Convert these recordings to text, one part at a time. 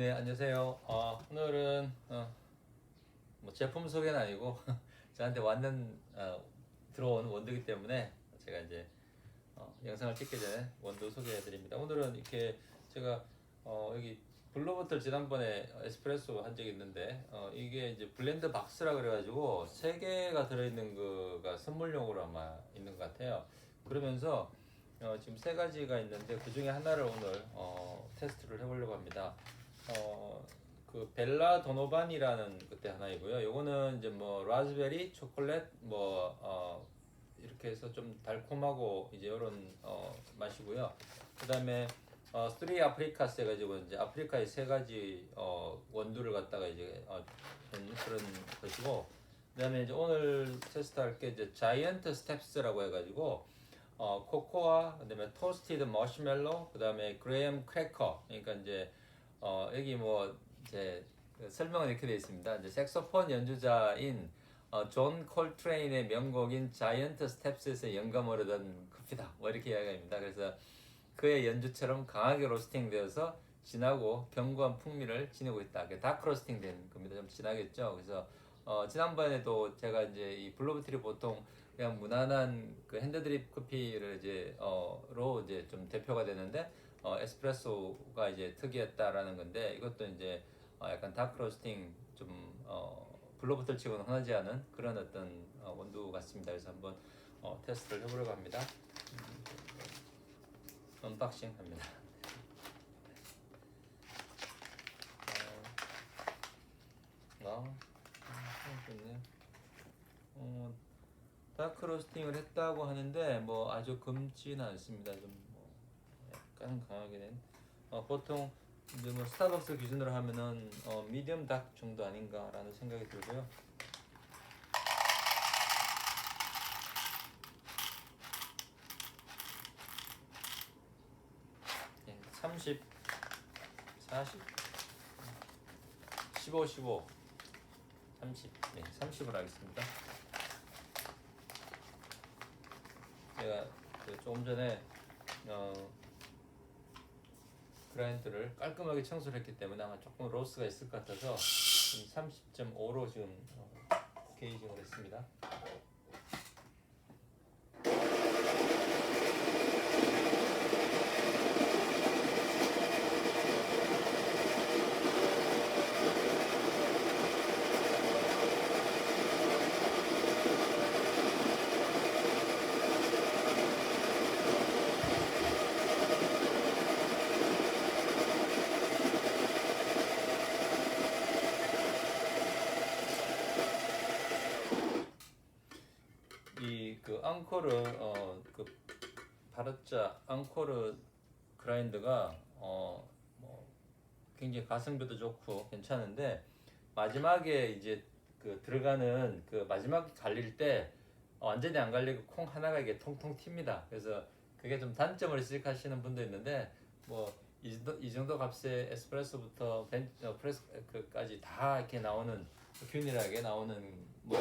네, 안녕하세요. 어, 오늘은 어, 뭐 제품 소개는 아니고 저한테 왔는 어, 들어온 원두기 때문에 제가 이제 어, 영상을 찍기 전에 원두 소개해 드립니다. 오늘은 이렇게 제가 어, 여기 블루버틀 지난번에 에스프레소 한 적이 있는데 어, 이게 이제 블렌드 박스라 그래가지고 세 개가 들어있는 거가 선물용으로 아마 있는 것 같아요. 그러면서 어, 지금 세 가지가 있는데 그 중에 하나를 오늘 어, 테스트를 해보려고 합니다. 어, 그 벨라 도노반이라는 그때 하나이고요. 요거는 이제 뭐 라즈베리, 초콜릿, 뭐 어, 이렇게 해서 좀 달콤하고 이제 이런 어, 맛이고요. 그다음에 어, 스트리 아프리카스 해가지고 이제 아프리카의 세 가지 어, 원두를 갖다가 이제 어, 한 그런 것이고 그다음에 이제 오늘 테스트할 게 이제 자이언트 스텝스라고 해가지고 어, 코코아 그다음에 토스티드 머시멜로 그다음에 그레이엄 크래커 그러니까 이제 어, 여기 뭐 이제 그 설명은 이렇게 되어 있습니다. 이제 색소폰 연주자인 어, 존 콜트레인의 명곡인 자이언트 스텝스에서 영감을 얻은 커피다. 뭐 이렇게 이야기합니다. 그래서 그의 연주처럼 강하게 로스팅되어서 진하고 견고한 풍미를 지니고 있다. 그 다크 로스팅된 겁니다. 좀 진하겠죠. 그래서 어, 지난번에도 제가 이제 이 블루버틀이 보통 그냥 무난한 그 핸드드립 커피를 이제 어로 이제 좀 대표가 되는데 어, 에스프레소가 이제 특이했다라는 건데 이것도 이제 어, 약간 다크 로스팅 좀 어, 블루버틀 치고는 흔하지 않은 그런 어떤 어, 원두 같습니다. 그래서 한번 어, 테스트를 해보려고 합니다. 음, 언박싱 합니다. 어, 아, 좋네. 어, 다크 로스팅을 했다고 하는데 뭐 아주 검지는 않습니다. 좀뭐 약간 강하게 된. 어, 보통 이제 뭐 스타벅스 기준으로 하면은 어, 미디엄 닥 정도 아닌가라는 생각이 들고요. 예, 30, 40, 15, 15, 30, 네, 30을 하겠습니다. 제가 그 조금 전에 어, 그라인드를 깔끔하게 청소를 했기 때문에 아마 조금 로스가 있을 것 같아서 지금 30.5로 지금 어, 게이징을 했습니다. 이 그 앙코르 어그 바르자 앙코르 그라인드가 어뭐 굉장히 가성비도 좋고 괜찮은데 마지막에 이제 그 들어가는 그 마지막 갈릴 때 완전히 안 갈리고 콩 하나가 이게 통통 튑니다. 그래서 그게 좀 단점을 지적하시는 분도 있는데 뭐 이 정도, 이 정도 값의 에스프레소부터 벤, 어, 프레스까지 다 이렇게 나오는 균일하게 나오는 뭐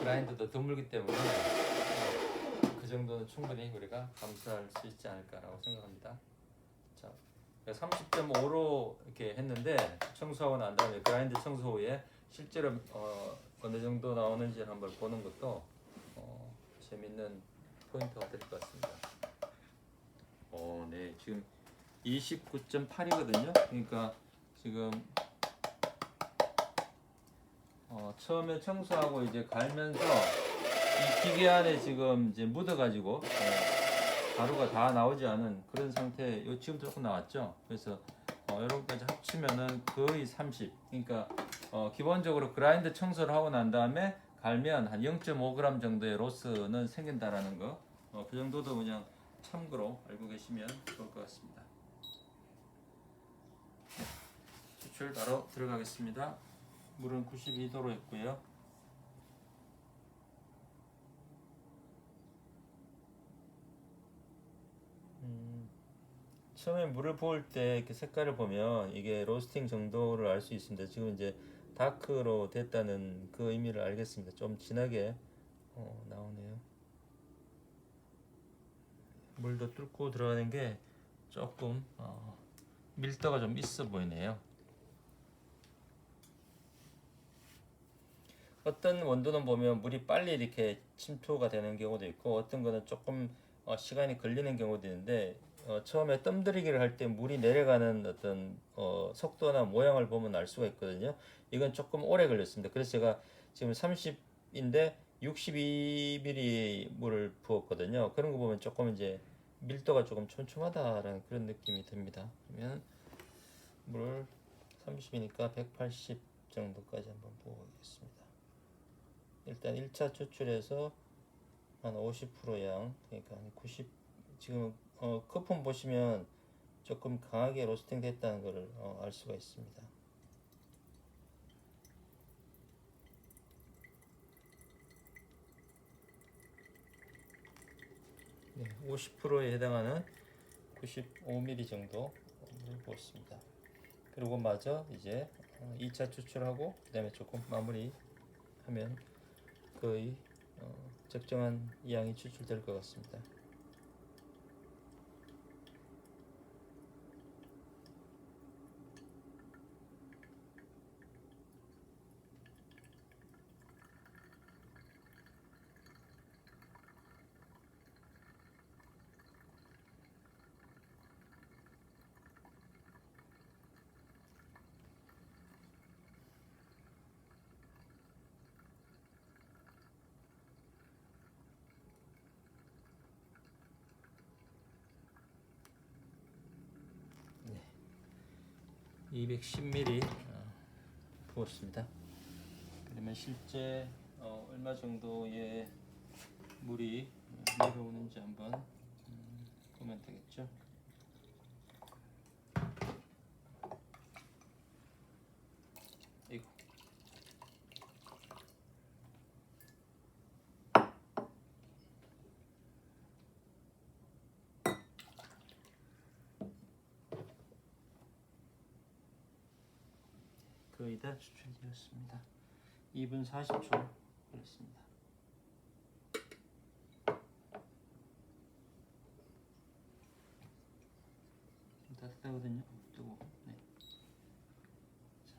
그라인드도 드물기 때문에 어, 그 정도는 충분히 우리가 감수할 수 있지 않을까라고 생각합니다. 자, 30.5로 이렇게 했는데 청소하고 난 다음에 그라인드 청소 후에 실제로 어, 어느 정도 나오는지 한번 보는 것도 어, 재밌는 포인트가 될 것 같습니다. 어, 네, 지금 29.8이거든요. 그러니까 지금 어, 처음에 청소하고 이제 갈면서 이 기계 안에 지금 이제 묻어가지고 어, 가루가 다 나오지 않은 그런 상태. 요 지금 조금 나왔죠. 그래서 어, 이런까지 합치면은 거의 30. 그러니까 어, 기본적으로 그라인드 청소를 하고 난 다음에 갈면 한 0.5g 정도의 로스는 생긴다라는 거. 어, 그 정도도 그냥 참고로 알고 계시면 좋을 것 같습니다. 네, 추출 바로 들어가겠습니다. 물은 92도로 했고요. 음, 처음에 물을 부을 때 이렇게 색깔을 보면 이게 로스팅 정도를 알 수 있습니다. 지금 이제 다크로 됐다는 그 의미를 알겠습니다. 좀 진하게 어, 나오네요. 물도 뚫고 들어가는 게 조금 어, 밀도가 좀 있어 보이네요. 어떤 원두는 보면 물이 빨리 이렇게 침투가 되는 경우도 있고 어떤 거는 조금 어, 시간이 걸리는 경우도 있는데 어, 처음에 뜸들이기를 할 때 물이 내려가는 어떤 어, 속도나 모양을 보면 알 수가 있거든요. 이건 조금 오래 걸렸습니다. 그래서 제가 지금 30인데 62ml 물을 부었거든요. 그런 거 보면 조금 이제 밀도가 조금 촘촘하다라는 그런 느낌이 듭니다. 그러면 물 30이니까 180 정도까지 한번 부어보겠습니다. 일단 1차 추출해서 한 50%양 그러니까 한 90 지금 어, 거품 보시면 조금 강하게 로스팅 됐다는 것을 어, 알 수가 있습니다. 네, 50%에 해당하는 95ml 정도 물 부었습니다. 그리고 마저 이제 2차 추출하고 그 다음에 조금 마무리하면 거의 어, 적정한 양이 추출될 것 같습니다. 네. 210ml 어, 부었습니다. 그러면 실제 어, 얼마 정도의 물이 내려오는지 한번 음, 보면 되겠죠. 이거 거의 다 추출되었습니다. 2분 40초 걸렸습니다. 좀 따뜻하거든요. 뜨고. 네. 자.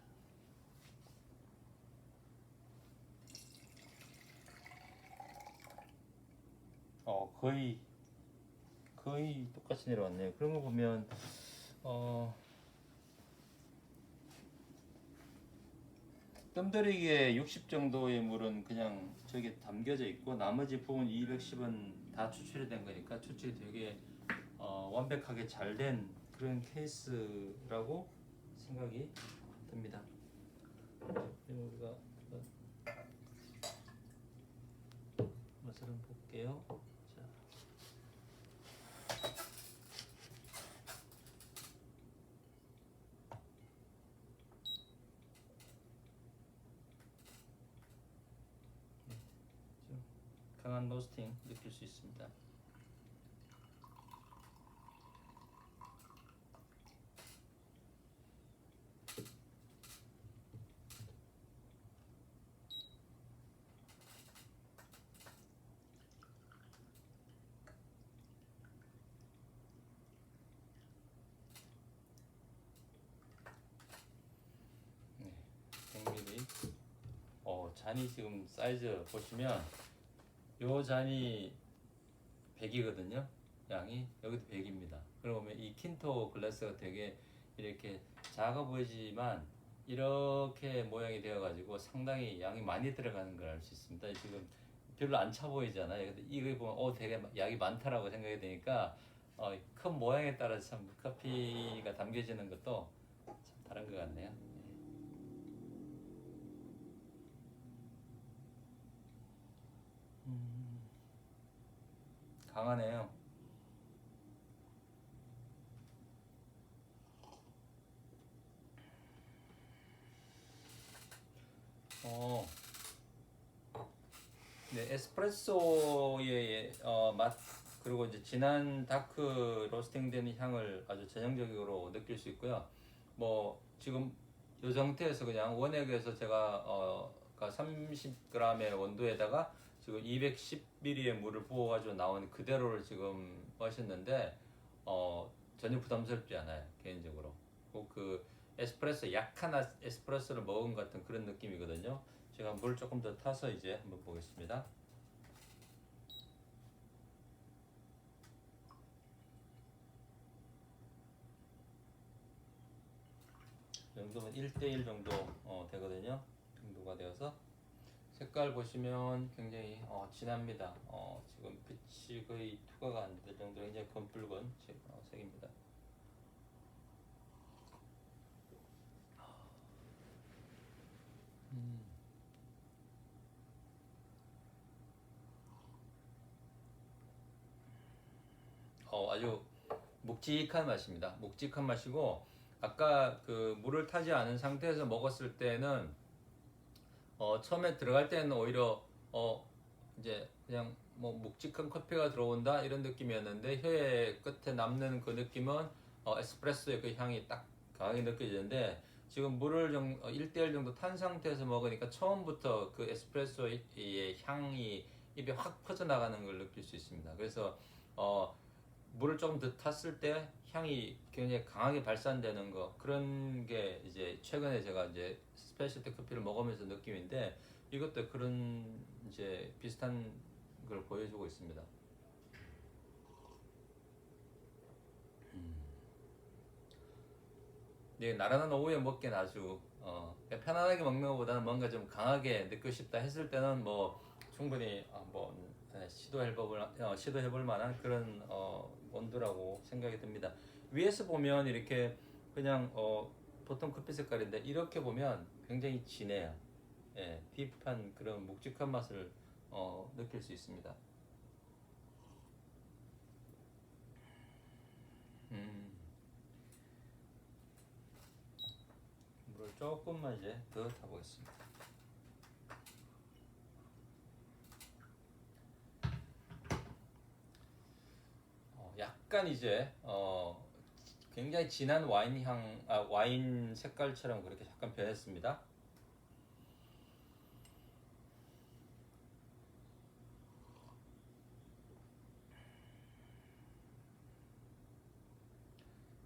어 거의 거의 똑같이 내려왔네요. 그런 거 보면 어. 뜸들이기에 60 정도의 물은 그냥 저게 담겨져 있고 나머지 부분 210은 다 추출이 된 거니까 추출이 되게 어, 완벽하게 잘 된 그런 케이스라고 생각이 듭니다. 우리가 맛을 한번 볼게요. 자. 좀 강한 로스팅 느낄 수 있습니다. 네, 100ml. 어, 잔이 지금 사이즈 보시면 요 잔이 100이거든요. 양이 여기도 100입니다. 그러면 이 킨토 글라스가 되게 이렇게 작아 보이지만 이렇게 모양이 되어 가지고 상당히 양이 많이 들어가는 걸 알 수 있습니다. 지금 별로 안 차 보이잖아요. 근데 이거 보면 어 되게 양이 많다라고 생각이 되니까 어, 큰 모양에 따라서 참 커피가 담겨지는 것도 참 다른 것 같네요. 강하네요. 어, 네, 에스프레소의 어, 맛 그리고 이제 진한 다크 로스팅된 향을 아주 전형적으로 느낄 수 있고요. 뭐 지금 이 상태에서 그냥 원액에서 제가 어, 30g의 원두에다가 지금 210ml의 물을 부어가지고 나온 그대로를 지금 마셨는데 어, 전혀 부담스럽지 않아요 개인적으로. 꼭그 에스프레소 약한 아- 에스프레소를 먹은 것 같은 그런 느낌이거든요. 제가 물 조금 더 타서 이제 한번 보겠습니다. 이 정도면 1대1 정도 어, 되거든요. 정도가 되어서 색깔 보시면 굉장히 어, 진합니다. 어, 지금 빛이 거의 투과가 안 될 정도로 굉장히 검붉은 색- 어, 색입니다. 음. 어, 아주 묵직한 맛입니다. 묵직한 맛이고 아까 그 물을 타지 않은 상태에서 먹었을 때는 어, 처음에 들어갈 때는 오히려 어, 이제 그냥 뭐 묵직한 커피가 들어온다 이런 느낌이었는데 혀의 끝에 남는 그 느낌은 어, 에스프레소의 그 향이 딱 강하게 느껴지는데 지금 물을 정, 어, 1대1 정도 탄 상태에서 먹으니까 처음부터 그 에스프레소의 향이 입에 확 퍼져나가는 걸 느낄 수 있습니다. 그래서 어, 물을 조금 더 탔을 때 향이 굉장히 강하게 발산되는 거 그런 게 이제 최근에 제가 이제 스페셜티 커피를 먹으면서 느낌인데 이것도 그런 이제 비슷한 걸 보여주고 있습니다. 음. 네, 나라는 오후에 먹기엔 아주 어, 편안하게 먹는 것보다는 뭔가 좀 강하게 느끼고 싶다 했을 때는 뭐 충분히 어, 뭐 네, 시도해볼 어, 시도해볼 만한 그런 어, 온도라고 생각이 듭니다. 위에서 보면 이렇게 그냥 어, 보통 커피 색깔인데 이렇게 보면 굉장히 진해요. 예, 딥한 그런 묵직한 맛을 어, 느낄 수 있습니다. 음. 물을 조금만 이제 더 타보겠습니다. 어, 약간 이제 어, 굉장히 진한 와인 향, 아, 와인 색깔처럼 그렇게 약간 변했습니다.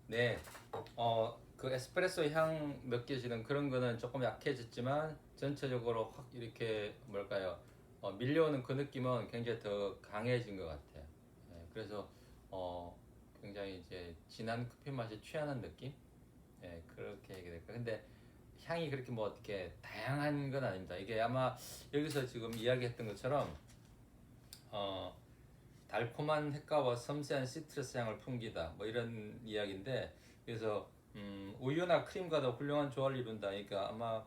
네, 어, 그 에스프레소 향 느껴지는 그런 거는 조금 약해졌지만 전체적으로 확 이렇게 뭘까요? 어, 밀려오는 그 느낌은 굉장히 더 강해진 것 같아요. 네, 그래서 어, 굉장히 이제 진한 커피 맛이 취하는 느낌? 예, 그렇게 얘기 될까. 근데 향이 그렇게 뭐 어떻게 다양한 건 아닙니다. 이게 아마 여기서 지금 이야기했던 것처럼 어, 달콤한 핵과와 섬세한 시트러스 향을 풍기다. 뭐 이런 이야기인데 그래서 음, 우유나 크림과도 훌륭한 조화를 이룬다. 그러니까 아마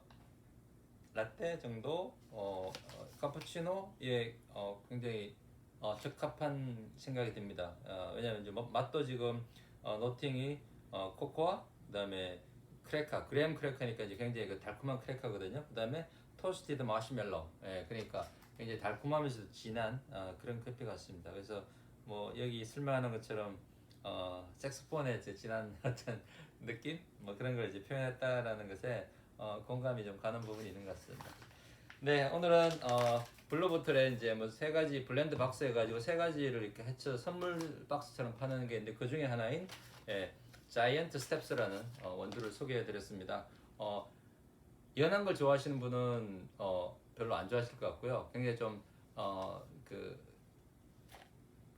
라떼 정도, 어, 어, 카푸치노에 어, 굉장히 어, 적합한 생각이 듭니다. 어, 왜냐하면 이제 뭐- 맛도 지금 어, 노팅이 어, 코코아, 그다음에 크래커, 그램 크래커니까 이제 굉장히 그 달콤한 크래커거든요. 그다음에 토스티드 마시멜로, 예, 그러니까 굉장히 달콤하면서 진한 어, 그런 커피 같습니다. 그래서 뭐 여기 설명하는 것처럼 어, 색소폰의 이제 진한 어떤 느낌, 뭐 그런 걸 이제 표현했다라는 것에 어, 공감이 좀 가는 부분이 있는 것 같습니다. 네, 오늘은 어, 블루보틀에 이제 뭐 세 가지 블렌드 박스 해가지고 세 가지를 이렇게 해쳐 선물 박스처럼 파는 게 있는데 그 중에 하나인 예, 자이언트 스텝스라는 어, 원두를 소개해드렸습니다. 어, 연한 걸 좋아하시는 분은 어, 별로 안 좋아하실 것 같고요. 굉장히 좀 어, 그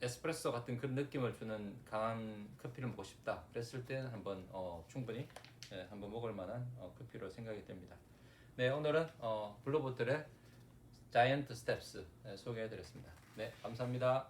에스프레소 같은 그런 느낌을 주는 강한 커피를 먹고 싶다. 그랬을 때는 한번 어, 충분히 예, 한번 먹을 만한 어, 커피로 생각이 됩니다. 네, 오늘은 어, 블루보틀의 자이언트 스텝스 네, 소개해드렸습니다. 네, 감사합니다.